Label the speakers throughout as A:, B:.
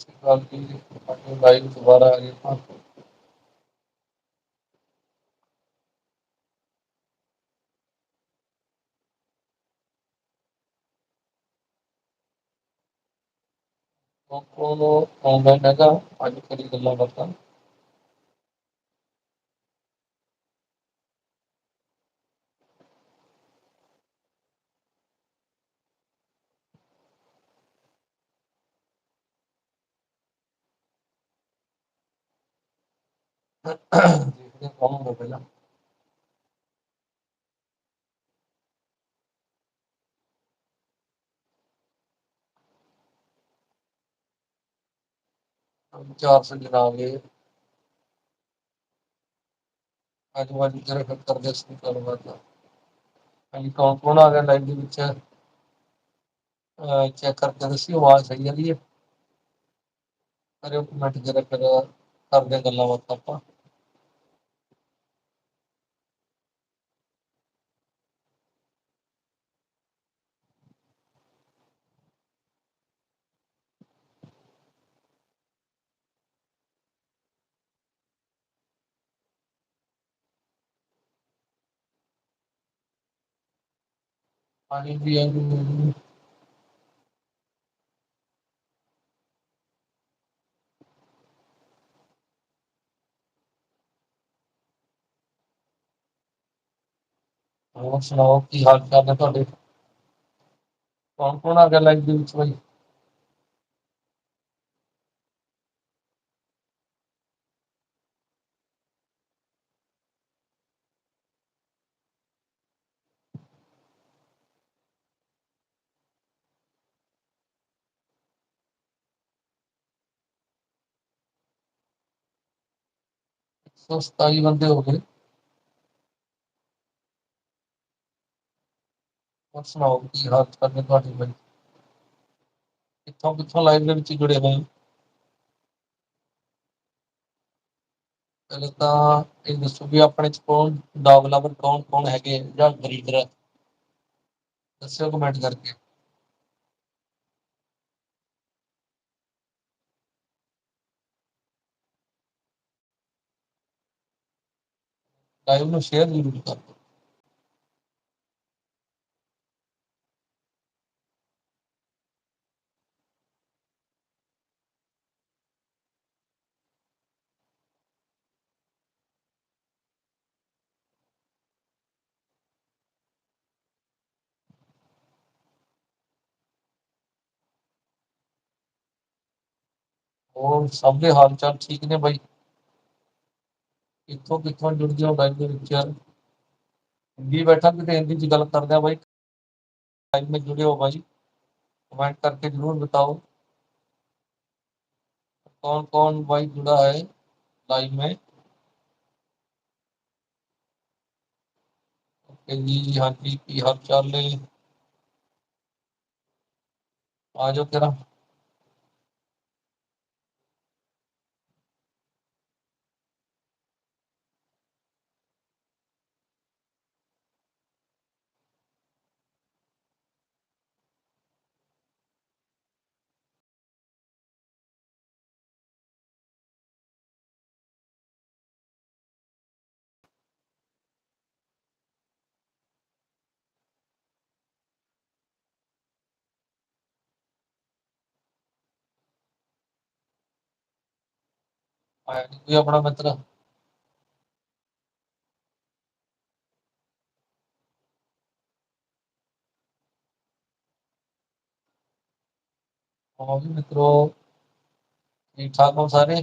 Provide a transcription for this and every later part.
A: ਸਤਿ ਸ਼੍ਰੀ ਅਕਾਲ ਜੀ ਅੱਜ ਲਾਈਵ ਦੁਬਾਰਾ ਆ ਗਏ ਆਪਾਂ। ਕੌਣ ਆਨਲਾਈਨ ਹੈਗਾ ਅੱਜ ਕਰੀ ਗੱਲਾਂ ਬਾਤਾਂ। 400 ਜਨਾਬ ਅੱਜ ਵਾਲੀ ਜਰਾ ਖੱਤਰ ਦੇ ਸੀ ਕਰਵਾਤਾ ਹਾਂਜੀ, ਕੌਣ ਕੌਣ ਆ ਗਿਆ ਲਾਈਵ ਦੇ ਵਿੱਚ? ਚੈੱਕ ਕਰਦੇ ਸੀ ਆਵਾਜ਼ ਸਹੀ ਆ ਰਹੀ ਹੈ। ਅਰੇ ਕਮੈਂਟ ਜਰਾ ਕਰ ਕਰਦੇ ਗੱਲਾਂ ਬਾਤਾਂ ਆਪਾਂ। ਪਾਣੀ ਵੀ ਆ ਜੀ ਹੋਰ ਸੁਣਾਓ ਕੀ ਹਾਲ ਚਾਲ ਨੇ ਤੁਹਾਡੇ ਕੌਣ ਕੌਣ ਆ ਗਿਆ ਲਾਈਵ ਦੇ ਵਿੱਚ ਬਾਈ? ਸੌ ਸਤਾਈ ਬੰਦੇ ਹੋ ਗਏ ਹੋਰ ਸੁਣਾਓ ਕੀ ਹਾਲ ਚਾਲ ਨੇ ਤੁਹਾਡੇ ਬਾਈ ਕਿੱਥੋਂ ਕਿੱਥੋਂ ਲਾਈਵ ਦੇ ਵਿੱਚ ਜੁੜੇ ਹੋਏ ਹੋ? ਪਹਿਲੇ ਤਾਂ ਇਹ ਦੱਸੋ ਵੀ ਆਪਣੇ ਚ ਕੌਣ ਡੌਗ ਲਵਰ ਕੌਣ ਕੌਣ ਹੈਗੇ ਜਾਂ ਬਰੀਡਰ ਦੱਸਿਓ ਕਮੈਂਟ ਕਰਕੇ ਲਾਈਵ ਨੂੰ ਸ਼ੇਅਰ ਜ਼ਰੂਰ ਕਰ ਦਿਓ ਹੋਰ ਸਭ ਦੇ ਹਾਲ ਚਾਲ ਠੀਕ ਨੇ ਬਾਈ ਕਿੱਥੋਂ ਕਿੱਥੋਂ ਜੁੜ ਜਾਓ ਲਾਈਵ ਦੇ ਵਿੱਚ ਹਿੰਦੀ ਬੈਠਾ ਕਿਤੇ ਹਿੰਦੀ ਚ ਗੱਲ ਕਰਦੇ ਆ ਬਾਈ ਲਾਈਵ में जुड़े हो भाई कमेंट करके जरूर बताओ कौन कौन भाई जुड़ा है लाइव में ओके जी हाँ जी की हाल चाल ने आ जाओ तेरा ਆਇਆ ਨਹੀਂ ਕੋਈ ਆਪਣਾ ਮਿੱਤਰ। ਹੋਰ ਵੀ ਮਿੱਤਰੋ ਠੀਕ ਠਾਕ ਹੋ ਸਾਰੇ?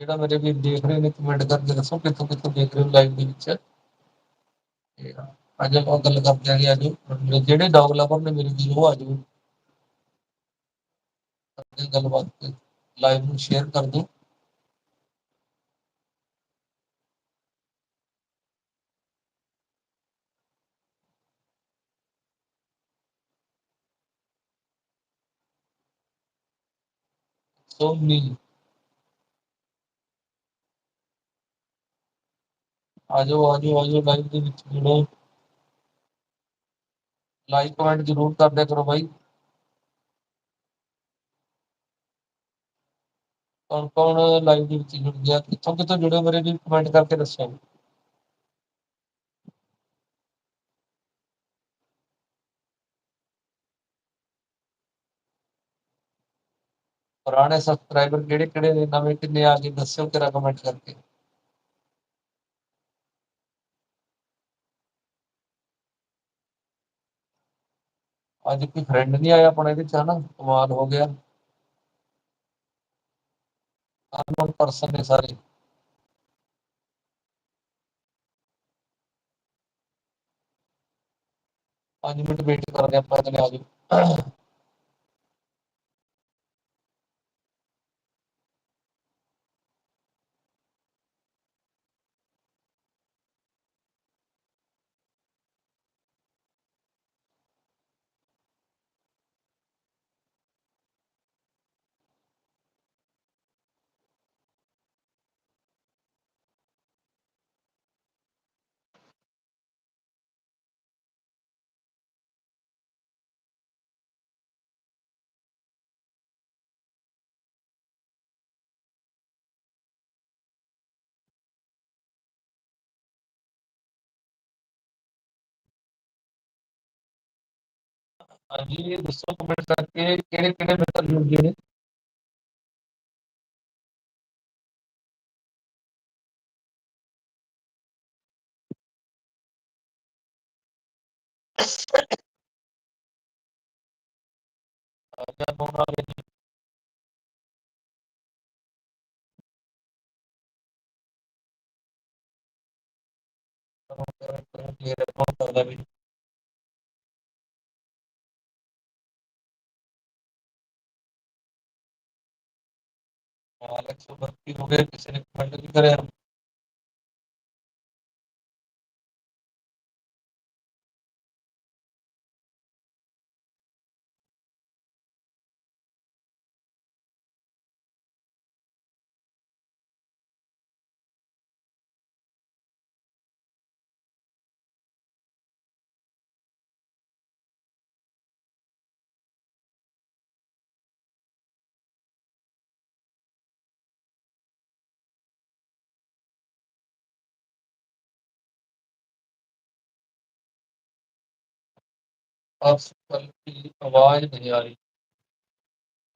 A: ਜਿਹੜਾ ਮੇਰੇ ਵੀ ਦੇਖ ਰਹੇ ਨੇ ਕਮੈਂਟ ਕਰਕੇ ਦੱਸੋ ਕਿੱਥੋਂ ਕਿੱਥੋਂ ਦੇਖ ਰਹੇ ਹੋ ਲਾਈਵ ਦੇ ਵਿੱਚ। ਇਹ ਅੱਜ ਆਪਾਂ ਗੱਲ ਕਰਦੇ ਆਂਗੇ ਅੱਜ ਜਿਹੜੇ ਡੌਗ ਲਵਰ ਨੇ ਮੇਰੇ ਵੀਰ ਉਹ ਆ ਜਾਓ ਗੱਲਬਾਤ ਲਾਈਵ ਨੂੰ ਸ਼ੇਅਰ ਕਰ ਦਿਓ ਸੋਨੀ ਆ ਜਾਓ ਆ ਜਾਓ ਲਾਈਵ ਦੇ ਵਿੱਚ ਜੁੜੋ ਲਾਈਕ ਕਮੈਂਟ ਜ਼ਰੂਰ ਕਰ ਕਰੋ ਬਾਈ। ਕੌਣ ਕੌਣ ਲਾਈਵ ਦੇ ਵਿੱਚ ਜੁੜ ਗਿਆ? ਕਿੱਥੋਂ ਕਿੱਥੋਂ ਜੁੜੇ ਮੇਰੇ ਵੀ ਕਮੈਂਟ ਕਰਕੇ ਦੱਸੋ ਪੁਰਾਣੇ ਸਬਸਕ੍ਰਾਈਬਰ ਕਿਹੜੇ ਕਿਹੜੇ ਨੇ? ਨਵੇਂ ਕਿੰਨੇ ਆ ਗਏ? ਦੱਸਿਓ ਤੇਰਾ ਕਮੈਂਟ ਕਰਕੇ। ਅੱਜ ਕੋਈ ਫਰੈਂਡ ਨਹੀਂ ਆਇਆ ਆਪਣੇ ਇਹਦੇ ਹਨਾ? ਕਮਾਲ ਹੋ ਗਿਆ। ਅਨਨੋਨ ਪਰਸਨ ਨੇ ਸਾਰੇ। ਪੰਜ ਮਿੰਟ ਵੇਟ ਕਰਦੇ ਆਪਾਂ ਇਹਦੇ ਆ ਹਾਂਜੀ, ਦੱਸੋ ਕਮੈਂਟ ਕਰਕੇ ਕਿਹੜੇ ਕਿਹੜੇ ਮਿੱਤਰ ਜੁੜ ਗਏ ਨੇ? ਆਜਾ ਬੋਨਾ ਦੇ ਕਲੀਅਰ ਕੌਣ ਕਰਦਾ ਵੀ ਹਾਲ 132 ਹੋ ਗਏ ਕਿਸੇ ਨੇ ਕਮੈਂਟ ਨਹੀਂ ਕਰਿਆ। आप की आवाज नहीं आ रही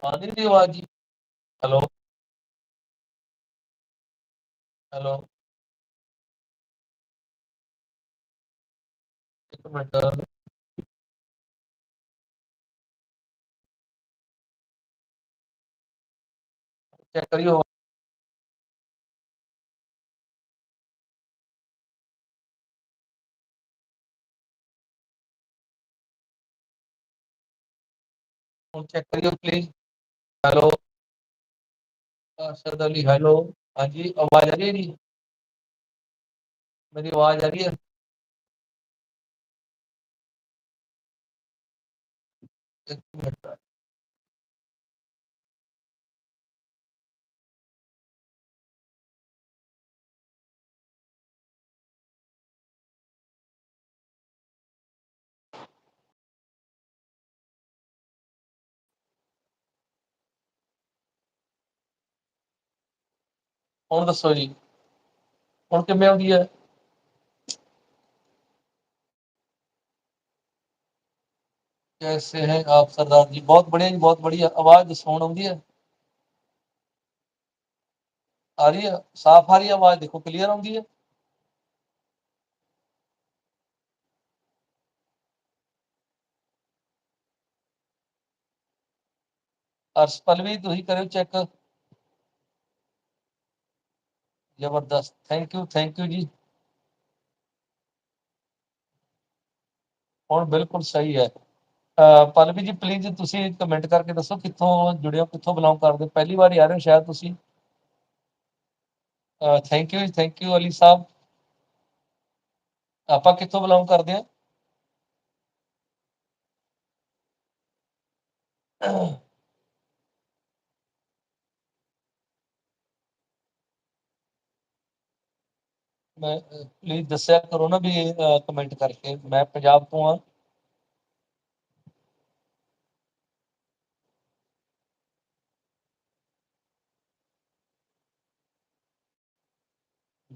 A: आ नहीं रही आवाज जी हेलो हेलो एक मिनट चेक करियो चेक करियो please hello Arshad Ali hello हाँ जी, आवाज़ आ रही है जी? मेरी आवाज़ आ रही है? एक मिनट। ਹੁਣ ਦੱਸੋ ਜੀ। ਹੁਣ ਕਿਵੇਂ ਆਉਂਦੀ ਹੈ? कैसे हैं आप सरदार जी बहुत बढ़िया जी बहुत बढ़िया आवाज़ साउंड है आ रही है साफ़ आ रही आवाज़ देखो क्लियर आती है अर्श पलवी तुम करो चेक ਜ਼ਬਰਦਸਤ ਥੈਂਕ ਯੂ ਥੈਂਕ ਯੂ ਜੀ ਹੁਣ ਬਿਲਕੁਲ ਸਹੀ ਹੈ ਅਹ ਪਲਵੀ ਜੀ ਪਲੀਜ਼ ਤੁਸੀਂ ਕਮੈਂਟ ਕਰਕੇ ਦੱਸੋ ਕਿੱਥੋਂ ਜੁੜੇ ਹੋ ਕਿੱਥੋਂ ਬਿਲੋਂਗ ਕਰਦੇ ਹੋ ਪਹਿਲੀ ਵਾਰ ਆ ਰਹੇ ਹੋ ਸ਼ਾਇਦ ਤੁਸੀਂ thank you thank you Ali sahib ਆਪਾਂ ਕਿੱਥੋਂ ਬਿਲੋਂਗ ਕਰਦੇ ਹਾਂ ਮੈਂ ਪਲੀਜ਼ ਦੱਸਿਆ ਕਰੋ ਨਾ ਵੀ ਕਮੈਂਟ ਕਰਕੇ। ਮੈਂ ਪੰਜਾਬ ਤੋਂ ਆ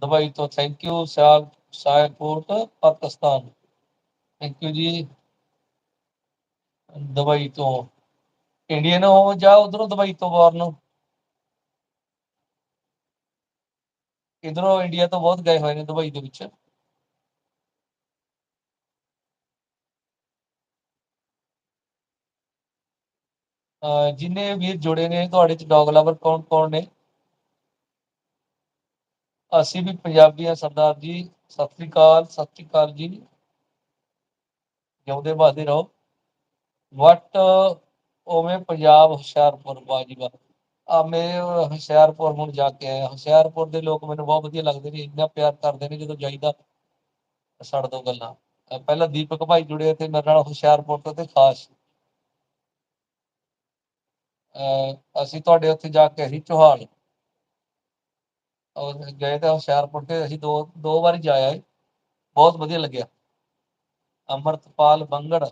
A: ਦੁਬਈ ਤੋਂ। ਥੈਂਕ ਯੂ ਸਿਆਲ ਸਾਇਰਪੋਰਟ ਪਾਕਿਸਤਾਨ ਥੈਂਕ ਯੂ ਜੀ। ਦੁਬਈ ਤੋਂ। ਇੰਡੀਅਨ ਹੋ, ਜਾ ਉਧਰੋਂ ਦੁਬਈ ਤੋਂ ਬਾਹਰ ਨੂੰ। ਇਧਰੋਂ ਇੰਡੀਆ ਤੋਂ ਬਹੁਤ ਗਏ ਹੋਏ ਨੇ ਦੁਬਈ ਦੇ ਵਿੱਚ। ਜਿੰਨੇ ਵੀਰ ਜੁੜੇ ਨੇ, ਤੁਹਾਡੇ ਚ ਡੌਗ ਲਵਰ ਕੌਣ ਕੌਣ ਨੇ? ਅਸੀਂ ਵੀ ਪੰਜਾਬੀ ਆ ਸਰਦਾਰ ਜੀ, ਸਤਿ ਸ੍ਰੀ ਅਕਾਲ, ਸਤਿ ਸ੍ਰੀ ਅਕਾਲ ਜੀ। ਜਿਉਂਦੇ ਬਾਦੇ ਰਹੋ। ਵਟ ਉਵੇਂ ਪੰਜਾਬ ਹੁਸ਼ਿਆਰਪੁਰ ਬਾਜੀਵਾ। ਆ ਮੈਂ ਹੁਸ਼ਿਆਰਪੁਰ ਹੁਣ ਜਾ ਕੇ ਆਇਆ। ਹੁਸ਼ਿਆਰਪੁਰ ਦੇ ਲੋਕ ਮੈਨੂੰ ਬਹੁਤ ਵਧੀਆ ਲੱਗਦੇ ਨੇ, ਇੰਨਾ ਪਿਆਰ ਕਰਦੇ ਨੇ ਜਦੋਂ ਜਾਈਦਾ ਛੱਡ ਦੋ ਗੱਲਾਂ। ਪਹਿਲਾਂ ਦੀਪਕ ਭਾਈ ਜੁੜੇ ਤੇ ਮੇਰੇ ਨਾਲ ਹੁਸ਼ਿਆਰਪੁਰ ਤੋਂ ਤੇ ਖਾਸ। ਅਸੀਂ ਤੁਹਾਡੇ ਉੱਥੇ ਜਾ ਕੇ ਅਸੀਂ ਚੋਹਾਲ ਔਰ ਗਏ ਤਾਂ ਹੁਸ਼ਿਆਰਪੁਰ ਤੇ ਅਸੀਂ ਦੋ ਦੋ ਵਾਰੀ ਜਾਇਆ ਹੈ ਬਹੁਤ ਵਧੀਆ ਲੱਗਿਆ। ਅਮਰਤਪਾਲ ਬੰਗੜ।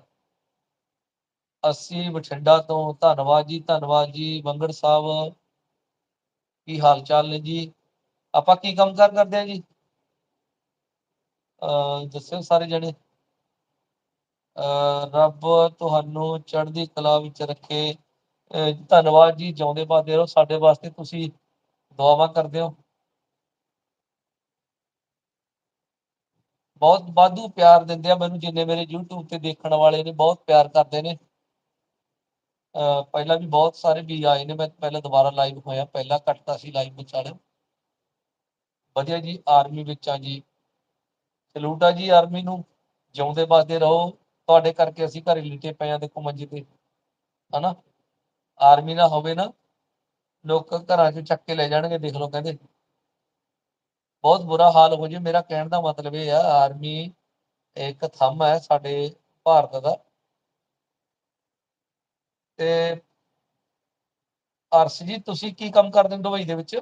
A: ਅਸੀਂ ਬਠਿੰਡਾ ਤੋਂ ਧੰਨਵਾਦ ਜੀ ਧੰਨਵਾਦ ਜੀ ਬੰਗੜ ਸਾਹਿਬ। ਕੀ ਹਾਲ ਚਾਲ ਨੇ ਜੀ? ਆਪਾਂ ਕੀ ਕੰਮ ਕਾਰ ਕਰਦੇ ਆ ਜੀ? ਅ ਦੱਸਿਓ ਸਾਰੇ ਜਣੇ। ਰੱਬ ਤੁਹਾਨੂੰ ਚੜ੍ਹਦੀ ਕਲਾ ਵਿੱਚ ਰੱਖੇ। ਧੰਨਵਾਦ ਜੀ, ਜਿਉਂਦੇ ਬਾਦੇ ਰਹੋ। ਸਾਡੇ ਵਾਸਤੇ ਤੁਸੀਂ ਦੁਆਵਾਂ ਕਰਦੇ ਹੋ। ਬਹੁਤ ਬਾਧੂ ਪਿਆਰ ਦਿੰਦੇ ਆ। ਮੈਨੂੰ ਜਿੰਨੇ ਮੇਰੇ YouTube ਤੇ ਦੇਖਣ ਵਾਲੇ ਨੇ, ਬਹੁਤ ਪਿਆਰ ਕਰਦੇ ਨੇ। ਪਹਿਲਾਂ ਵੀ ਬਹੁਤ ਸਾਰੇ ਵੀ ਆਏ ਨੇ, ਮੈਂ ਪਹਿਲਾਂ ਦੁਬਾਰਾ ਲਾਈਵ ਹੋਇਆ, ਪਹਿਲਾਂ ਕੱਟਤਾ ਸੀ ਲਾਈਵ ਵਿਚਾਲੇ ਵਧੀਆ ਜੀ ਆਰਮੀ ਵਿੱਚ ਆ ਜੀ। ਸਲੂਟ ਆ ਜੀ ਆਰਮੀ ਨੂੰ, ਜਿਉਂਦੇ ਬਾਦੇ ਰਹੋ। ਤੁਹਾਡੇ ਕਰਕੇ ਅਸੀਂ ਘਰੇ ਲਿਟੇ ਪਏ ਆ, ਦੇਖੋ ਮੰਜੇ ਤੇ। ਹਨਾ? ਆਰਮੀ ਨਾ ਹੋਵੇ ਨਾ, ਲੋਕ ਘਰਾਂ 'ਚ ਚੱਕ ਕੇ ਲੈ ਜਾਣਗੇ, ਦੇਖ ਲਓ ਕਹਿੰਦੇ। ਬਹੁਤ ਬੁਰਾ ਹਾਲ ਹੋ ਜੇ, ਮੇਰਾ ਕਹਿਣ ਦਾ ਮਤਲਬ ਇਹ ਆ ਆਰਮੀ ਇੱਕ ਥੰਮ ਹੈ ਸਾਡੇ ਭਾਰਤ ਦਾ। ਤੇ ਅਰਸ਼ ਜੀ, ਤੁਸੀਂ ਕੀ ਕੰਮ ਕਰਦੇ ਹੋ ਦੁਬਈ ਦੇ ਵਿੱਚ?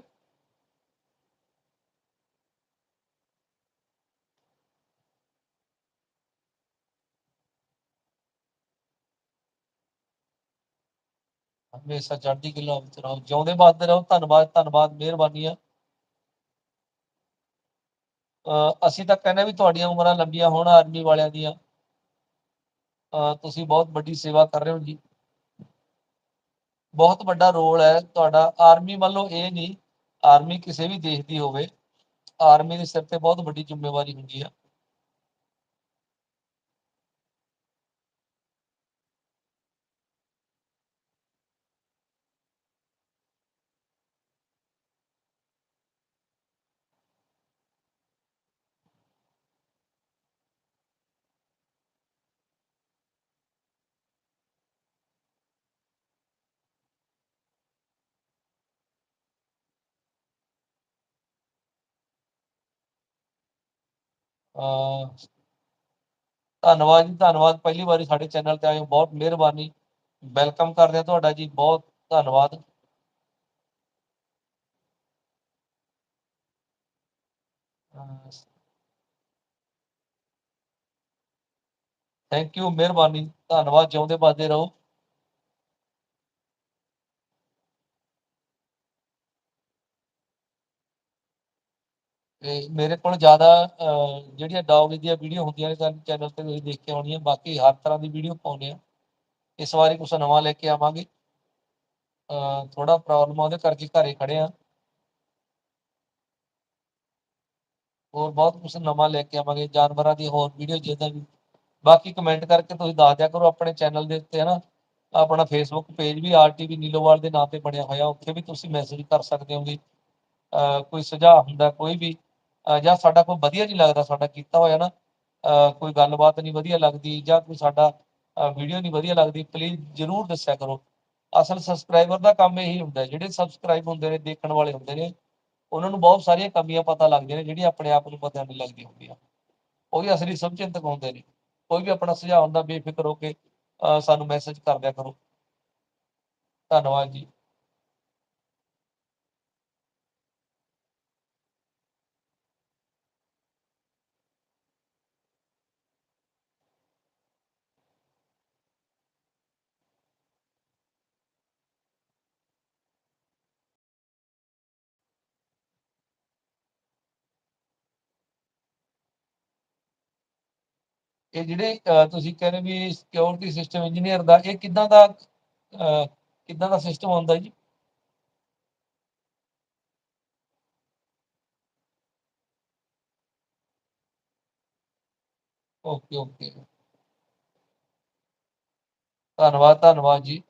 A: ਹਮੇਸ਼ਾ ਚੜ੍ਹਦੀ ਕਲਾ ਵਿੱਚ ਰਹੋ, ਜਿਉਂਦੇ ਬਾਦਦੇ ਰਹੋ, ਧੰਨਵਾਦ ਧੰਨਵਾਦ ਮਿਹਰਬਾਨੀ ਆ ਅਸੀਂ ਤਾਂ ਕਹਿੰਦੇ ਵੀ ਤੁਹਾਡੀਆਂ ਉਮਰਾਂ ਲੰਬੀਆਂ ਹੋਣ, ਆਰਮੀ ਵਾਲਿਆਂ ਦੀਆਂ। ਤੁਸੀਂ ਬਹੁਤ ਵੱਡੀ ਸੇਵਾ ਕਰ ਰਹੇ ਹੋ ਜੀ। ਬਹੁਤ ਵੱਡਾ ਰੋਲ ਹੈ। ਤੁਹਾਡਾ ਆਰਮੀ ਮੰਨ ਇਹ ਨਹੀਂ ਆਰਮੀ ਕਿਸੇ ਵੀ ਦੇਸ਼ ਦੀ ਹੋਵੇ ਆਰਮੀ ਦੇ ਸਿਰ ਤੇ ਬਹੁਤ ਵੱਡੀ ਜ਼ਿੰਮੇਵਾਰੀ ਹੁੰਦੀ ਆ। ਧੰਨਵਾਦ ਜੀ, ਧੰਨਵਾਦ। ਪਹਿਲੀ ਵਾਰੀ ਸਾਡੇ ਚੈਨਲ ਤੇ ਆਏ ਹੋ। ਬਹੁਤ ਮਿਹਰਬਾਨੀ। ਵੈਲਕਮ ਕਰਦੇ ਆ ਤੁਹਾਡਾ ਜੀ। ਬਹੁਤ ਧੰਨਵਾਦ। ਥੈਂਕ ਯੂ ਮਿਹਰਬਾਨੀ। ਧੰਨਵਾਦ। ਜਿਉਂਦੇ ਬਾਦੇ ਰਹੋ। ਤੇ ਮੇਰੇ ਕੋਲ ਜ਼ਿਆਦਾ ਜਿਹੜੀਆਂ ਡੌਗ ਦੀਆਂ ਵੀਡੀਓ ਹੁੰਦੀਆਂ ਨੇ ਸਾਡੇ ਚੈਨਲ ਤੇ ਤੁਸੀਂ ਦੇਖ ਕੇ ਆਉਣੀਆਂ ਬਾਕੀ ਹਰ ਤਰ੍ਹਾਂ ਦੀ ਵੀਡੀਓ ਪਾਉਂਦੇ ਆ। ਇਸ ਵਾਰੀ ਕੁਝ ਨਵਾਂ ਲੈ ਕੇ ਆਵਾਂਗੇ। ਥੋੜਾ ਪ੍ਰੋਬਲਮ ਉਹਦੇ ਕਰਕੇ ਘਰੇ ਖੜੇ ਆ। ਹੋਰ ਬਹੁਤ ਕੁਝ ਨਵਾਂ ਲੈ ਕੇ ਆਵਾਂਗੇ, ਜਾਨਵਰਾਂ ਦੀ ਹੋਰ ਵੀਡੀਓ ਜਿੱਦਾਂ ਵੀ। ਬਾਕੀ ਕਮੈਂਟ ਕਰਕੇ ਤੁਸੀਂ ਦੱਸ ਦਿਆ ਕਰੋ ਆਪਣੇ ਚੈਨਲ ਦੇ ਉੱਤੇ, ਹਨਾ। ਆਪਣਾ ਫੇਸਬੁੱਕ ਪੇਜ ਵੀ ਆਰਟੀਵੀ ਨੀਲੋਵਾਲ ਦੇ ਨਾਮ ਤੇ ਬਣਿਆ ਹੋਇਆ, ਉੱਥੇ ਵੀ ਤੁਸੀਂ ਮੈਸੇਜ ਕਰ ਸਕਦੇ ਹੋਗੇ। ਕੋਈ ਸੁਝਾਅ ਹੁੰਦਾ, ਕੋਈ ਵੀ। ਜਾਂ ਸਾਡਾ ਕੋਈ ਵਧੀਆ ਨਹੀਂ ਲੱਗਦਾ, ਸਾਡਾ ਕੀਤਾ ਹੋਇਆ ਨਾ ਕੋਈ ਗੱਲਬਾਤ ਨਹੀਂ ਵਧੀਆ ਲੱਗਦੀ ਜਾਂ ਕੋਈ ਸਾਡਾ ਵੀਡੀਓ ਨਹੀਂ ਵਧੀਆ ਲੱਗਦੀ ਪਲੀਜ਼ ਜਰੂਰ ਦੱਸਿਆ ਕਰੋ। ਅਸਲ ਸਬਸਕ੍ਰਾਈਬਰ ਦਾ ਕੰਮ ਇਹੀ ਹੁੰਦਾ, ਜਿਹੜੇ ਸਬਸਕ੍ਰਾਈਬ ਹੁੰਦੇ ਨੇ, ਦੇਖਣ ਵਾਲੇ ਹੁੰਦੇ ਨੇ, ਉਹਨਾਂ ਨੂੰ ਬਹੁਤ ਸਾਰੀਆਂ ਕਮੀਆਂ ਪਤਾ ਲੱਗਦੀਆਂ ਨੇ, ਜਿਹੜੀਆਂ ਆਪਣੇ ਆਪ ਨੂੰ ਪਤਾ ਨਹੀਂ ਲੱਗਦੀਆਂ ਹੁੰਦੀਆਂ। ਉਹ ਵੀ ਅਸਲੀ ਸਮਝਿੰਤਕ ਹੁੰਦੇ ਨੇ। ਕੋਈ ਵੀ ਆਪਣਾ ਸੁਝਾਅ ਹੁੰਦਾ, ਬੇਫਿਕਰ ਹੋ ਕੇ ਸਾਨੂੰ ਮੈਸੇਜ ਕਰ ਦਿਆ ਕਰੋ। ਧੰਨਵਾਦ ਜੀ। ਇਹ ਜਿਹੜੇ ਤੁਸੀਂ ਕਹਿ ਰਹੇ ਵੀ ਸਿਕਿਉਰਿਟੀ ਸਿਸਟਮ ਇੰਜੀਨੀਅਰ ਦਾ, ਇਹ ਕਿੱਦਾਂ ਦਾ ਕਿੱਦਾਂ ਦਾ ਸਿਸਟਮ ਹੁੰਦਾ ਜੀ? ਓਕੇ ਓਕੇ ਧੰਨਵਾਦ ਧੰਨਵਾਦ ਜੀ।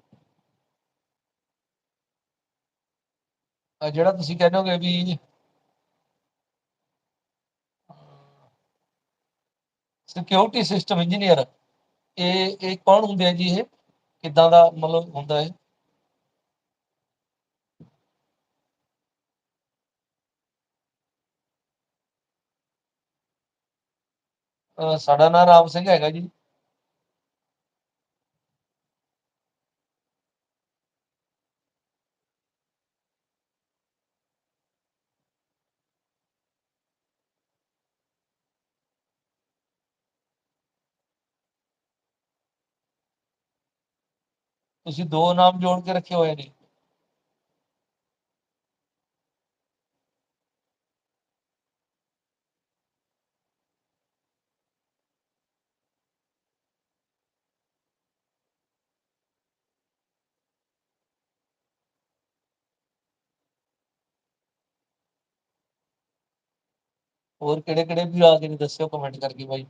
A: ਜਿਹੜਾ ਤੁਸੀਂ ਕਹਿੰਦੇ ਹੋਗੇ ਵੀ ਸਿਕਿਉਰਿਟੀ ਸਿਸਟਮ ਇੰਜੀਨੀਅਰ ਇਹ ਇਹ ਕੌਣ ਹੁੰਦੇ ਆ ਜੀ ਇਹ? ਕਿੱਦਾਂ ਦਾ ਮਤਲਬ ਹੁੰਦਾ ਹੈ ਸਾਡਾ ਨਾਮ ਰਾਮ ਸਿੰਘ ਹੈਗਾ ਜੀ। ਤੁਸੀਂ ਦੋ ਨਾਮ ਜੋੜ ਕੇ ਰੱਖੇ ਹੋਏ ਨੇ ਹੋਰ ਕਿਹੜੇ ਕਿਹੜੇ ਵੀ ਆ ਕੇ ਨੇ ਦੱਸਿਓ ਕਮੈਂਟ ਕਰਕੇ ਬਾਈ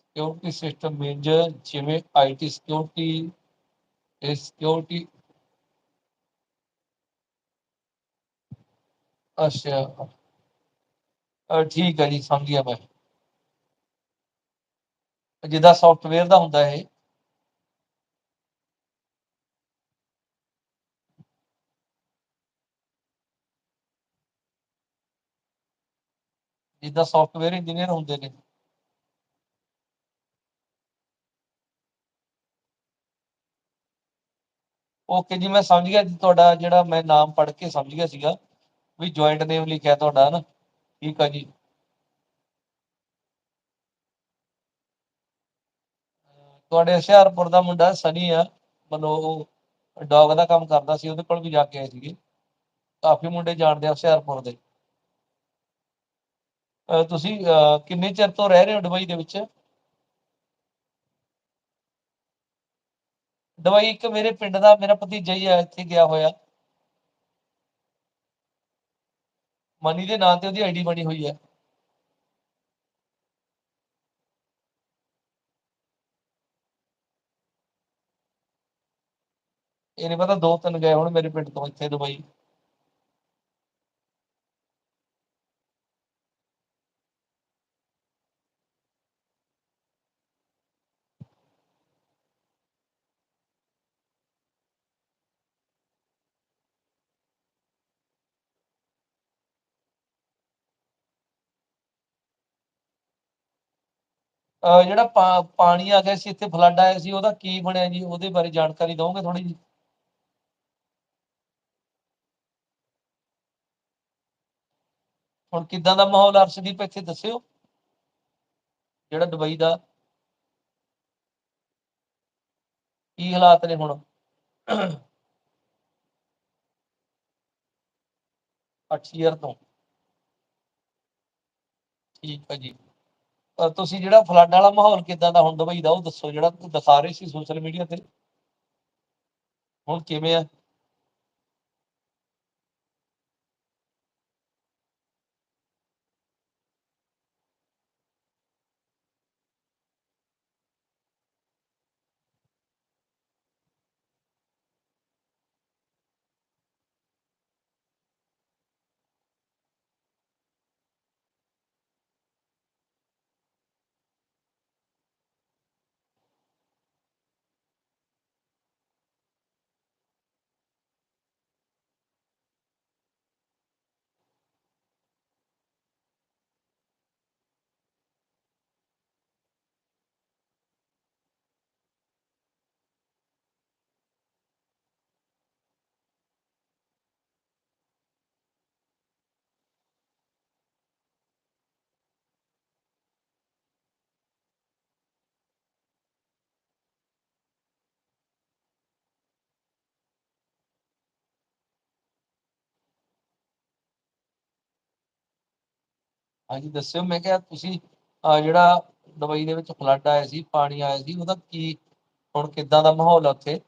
A: ਸਿਕਿਉਰਿਟੀ ਸਿਸਟਮ ਮੀਨਜ ਜਿਵੇਂ ਆਈਟੀ ਸਿਕਿਉਰਿਟੀ ਇਹ ਸਿਕਿਉਰਿਟੀ ਅੱਛਾ ਅ, ਠੀਕ ਹੈ ਜੀ ਸਮਝ ਗਿਆ ਮੈਂ ਜਿੱਦਾਂ ਸੌਫਟਵੇਅਰ ਦਾ ਹੁੰਦਾ ਇਹ। ਜਿੱਦਾਂ ਸੌਫਟਵੇਅਰ ਇੰਜੀਨੀਅਰ ਹੁੰਦੇ ਨੇ। ਓਕੇ ਜੀ, ਮੈਂ ਸਮਝ ਗਿਆ ਜੀ ਤੁਹਾਡਾ ਜਿਹੜਾ ਮੈਂ ਨਾਮ ਪੜ੍ਹ ਕੇ ਸਮਝ ਗਿਆ ਸੀਗਾ। ਵੀ ਜੁਆਇੰਟ ਨੇਮ ਲਿਖਿਆ ਤੁਹਾਡਾ ਹਨਾ ਠੀਕ ਆ ਜੀ। ਤੁਹਾਡੇ ਹੁਸ਼ਿਆਰਪੁਰ ਦਾ ਮੁੰਡਾ ਸਨੀ ਆ ਮਨੋ ਉਹ ਡੌਗ ਦਾ ਕੰਮ ਕਰਦਾ ਸੀ, ਉਹਦੇ ਕੋਲ ਵੀ ਜਾ ਕੇ ਆਏ ਸੀਗੇ। ਕਾਫੀ ਮੁੰਡੇ ਜਾਣਦੇ ਆ ਹੁਸ਼ਿਆਰਪੁਰ ਦੇ। ਤੁਸੀਂ ਕਿੰਨੇ ਚਿਰ ਤੋਂ ਰਹਿ ਰਹੇ ਹੋ ਦੁਬਈ ਦੇ ਵਿੱਚ? ਦੁਬਈ ਇੱਕ ਮੇਰੇ ਪਿੰਡ ਦਾ, ਮੇਰਾ ਭਤੀਜਾ ਹੀ ਆ, ਇੱਥੇ ਗਿਆ ਹੋਇਆ। ਮਨੀ ਦੇ ਨਾਂ ਤੇ ਉਹਦੀ ਆਈਡੀ ਬਣੀ ਹੋਈ ਹੈ ਇਹ ਨਹੀਂ ਪਤਾ, ਦੋ ਤਿੰਨ ਗਏ ਹੁਣ ਮੇਰੇ ਪਿੰਡ ਤੋਂ ਇੱਥੇ ਦੁਬਈ। ਅਹ ਜਿਹੜਾ ਪਾ- ਪਾਣੀ ਆ ਗਿਆ ਸੀ, ਇੱਥੇ ਫਲੱਡ ਆਇਆ ਸੀ, ਉਹਦਾ ਕੀ ਬਣਿਆ ਜੀ? ਉਹਦੇ ਬਾਰੇ ਜਾਣਕਾਰੀ ਦਿਓਗੇ ਥੋੜੀ ਜੀ? ਹੁਣ ਕਿੱਦਾਂ ਦਾ ਮਾਹੌਲ ਅਰਸ਼ਦੀਪ, ਇੱਥੇ ਦੱਸਿਓ। ਜਿਹੜਾ ਦੁਬਈ ਦਾ ਕੀ ਹਾਲਾਤ ਨੇ ਹੁਣ? ਅੱਠ ਈਅਰ ਤੋਂ। ਠੀਕ ਹੈ ਜੀ। ਅਹ ਤੁਸੀਂ ਜਿਹੜਾ ਫਲੱਡ ਵਾਲਾ ਮਾਹੌਲ ਕਿੱਦਾਂ ਦਾ ਹੁਣ ਦੁਬਈ ਦਾ, ਉਹ ਦੱਸੋ ਜਿਹੜਾ ਤੁਸੀਂ ਦਿਖਾ ਰਹੇ ਸੀ ਸੋਸ਼ਲ ਮੀਡੀਆ ਤੇ। ਹੁਣ ਕਿਵੇਂ ਆ? ਹਾਂਜੀ, ਦੱਸਿਓ। ਮੈਂ ਕਿਹਾ ਤੁਸੀਂ ਜਿਹੜਾ ਦੁਬਈ ਦੇ ਵਿੱਚ ਫਲੱਡ ਆਇਆ ਸੀ, ਪਾਣੀ ਆਇਆ ਸੀ, ਉਹਦਾ ਕੀ, ਹੁਣ ਕਿੱਦਾਂ ਦਾ ਮਾਹੌਲ ਆ ਉੱਥੇ?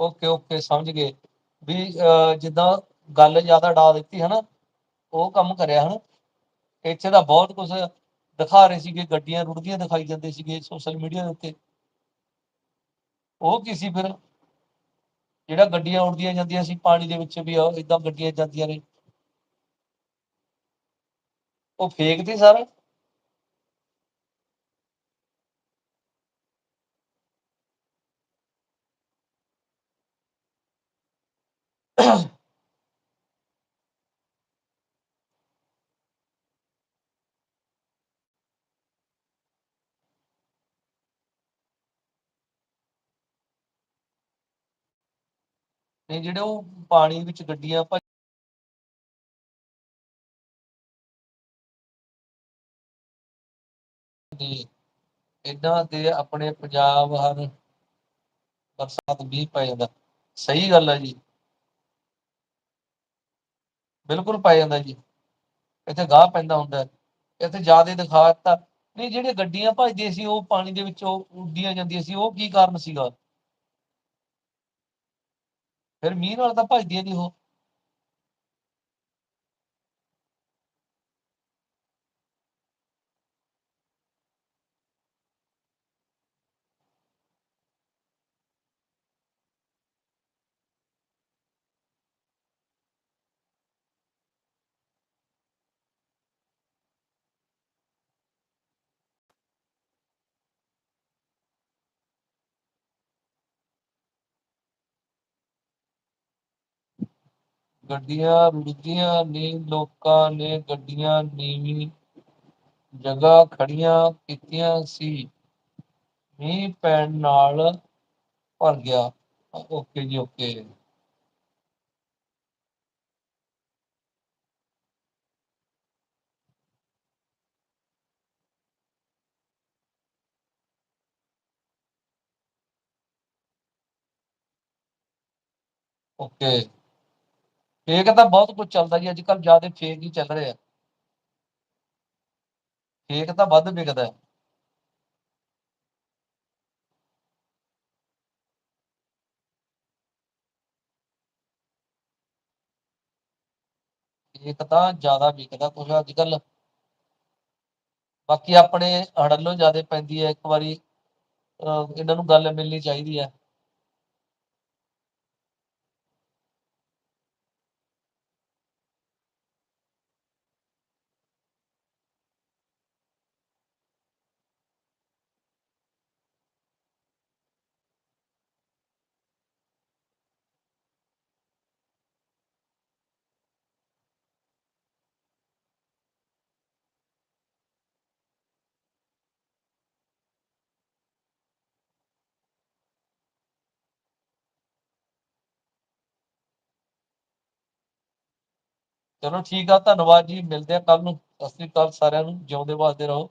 A: ਓਕੇ ਓਕੇ ਸਮਝ ਗਏ। ਵੀ ਜਿੱਦਾਂ ਗੱਲ ਜ਼ਿਆਦਾ ਡਾ ਦਿੱਤੀ, ਹਨਾ? ਉਹ ਕੰਮ ਕਰਿਆ, ਹਨਾ? ਇੱਥੇ ਤਾਂ ਬਹੁਤ ਕੁਝ ਦਿਖਾ ਰਹੇ ਸੀਗੇ, ਗੱਡੀਆਂ ਰੁੜਦੀਆਂ ਦਿਖਾਈ ਜਾਂਦੇ ਸੀਗੇ ਸੋਸ਼ਲ ਮੀਡੀਆ ਦੇ ਉੱਤੇ। ਉਹ ਕੀ ਸੀ ਫਿਰ? ਜਿਹੜਾ ਗੱਡੀਆਂ ਉੜਦੀਆਂ ਜਾਂਦੀਆਂ ਸੀ ਪਾਣੀ ਦੇ ਵਿੱਚ ਵੀ ਇਦਾਂ ਗੱਡੀਆਂ ਜਾਂਦੀਆਂ ਨੇ। ਉਹ ਫੇਕ ਤੇ ਸਾਰਾ? ਨੇ ਜਿਹੜੇ ਉਹ ਪਾਣੀ ਵਿੱਚ ਗੱਡੀਆਂ ਭੱਜ ਦੇ ਇਦਾਂ ਦੇ ਆਪਣੇ ਪੰਜਾਬ ਹਰ ਬਰਸਾਤ ਵੀ ਪੈ ਜਾਂਦਾ। ਸਹੀ ਗੱਲ ਹੈ ਜੀ। ਬਿਲਕੁਲ ਪੈ ਜਾਂਦਾ ਜੀ। ਇੱਥੇ ਗਾਹ ਪੈਂਦਾ ਹੁੰਦਾ ਇੱਥੇ ਜ਼ਿਆਦਾ ਦਿਖਾ ਦਿੱਤਾ। ਨਹੀਂ ਜਿਹੜੇ ਗੱਡੀਆਂ ਭੱਜਦੀਆਂ ਸੀ, ਉਹ ਪਾਣੀ ਦੇ ਵਿੱਚ ਉਹ ਉੱਡੀਆਂ ਜਾਂਦੀਆਂ ਸੀ, ਉਹ ਕੀ ਕਾਰਨ ਸੀਗਾ? ਫਿਰ ਮੀਂਹ ਨਾਲ ਤਾਂ ਭੱਜਦੀਆਂ ਨਹੀਂ ਉਹ। ਗੱਡੀਆਂ ਰੁੜਦੀਆਂ ਨੇ, ਲੋਕਾਂ ਨੇ ਗੱਡੀਆਂ ਨੀਵੀਂ ਜਗ੍ਹਾ ਖੜੀਆਂ ਕੀਤੀਆਂ ਸੀ। ਮੀਂਹ ਪੈਣ ਨਾਲ ਭਰ ਗਿਆ। ਓਕੇ ਜੀ, ਓਕੇ। ਓਕੇ। ਫੇਕ ਤਾਂ ਬਹੁਤ ਕੁਝ ਚੱਲਦਾ ਜੀ, ਅੱਜ ਕੱਲ ਜ਼ਿਆਦਾ ਫੇਕ ਹੀ ਚੱਲ ਰਿਹਾ ਫੇਕ ਤਾਂ ਵੱਧ ਵਿਕਦਾ ਹੈ। ਫੇਕ ਤਾਂ ਜ਼ਿਆਦਾ ਵਿਕਦਾ ਕੁਝ ਅੱਜ ਕੱਲ ਬਾਕੀ ਆਪਣੇ ਹੜੱਲੋਂ ਜ਼ਿਆਦਾ ਪੈਂਦੀ ਹੈ, ਇੱਕ ਵਾਰੀ, ਅਹ ਇਹਨਾਂ ਨੂੰ ਗੱਲ ਮਿਲਣੀ ਚਾਹੀਦੀ ਹੈ। ਚਲੋ ਠੀਕ ਆ, ਧੰਨਵਾਦ ਜੀ, ਮਿਲਦੇ ਆ ਕੱਲ ਨੂੰ, ਸਤਿ ਸ੍ਰੀ ਅਕਾਲ ਸਾਰਿਆਂ ਨੂੰ ਜਿਉਂਦੇ ਵਾਸਤੇ ਰਹੋ।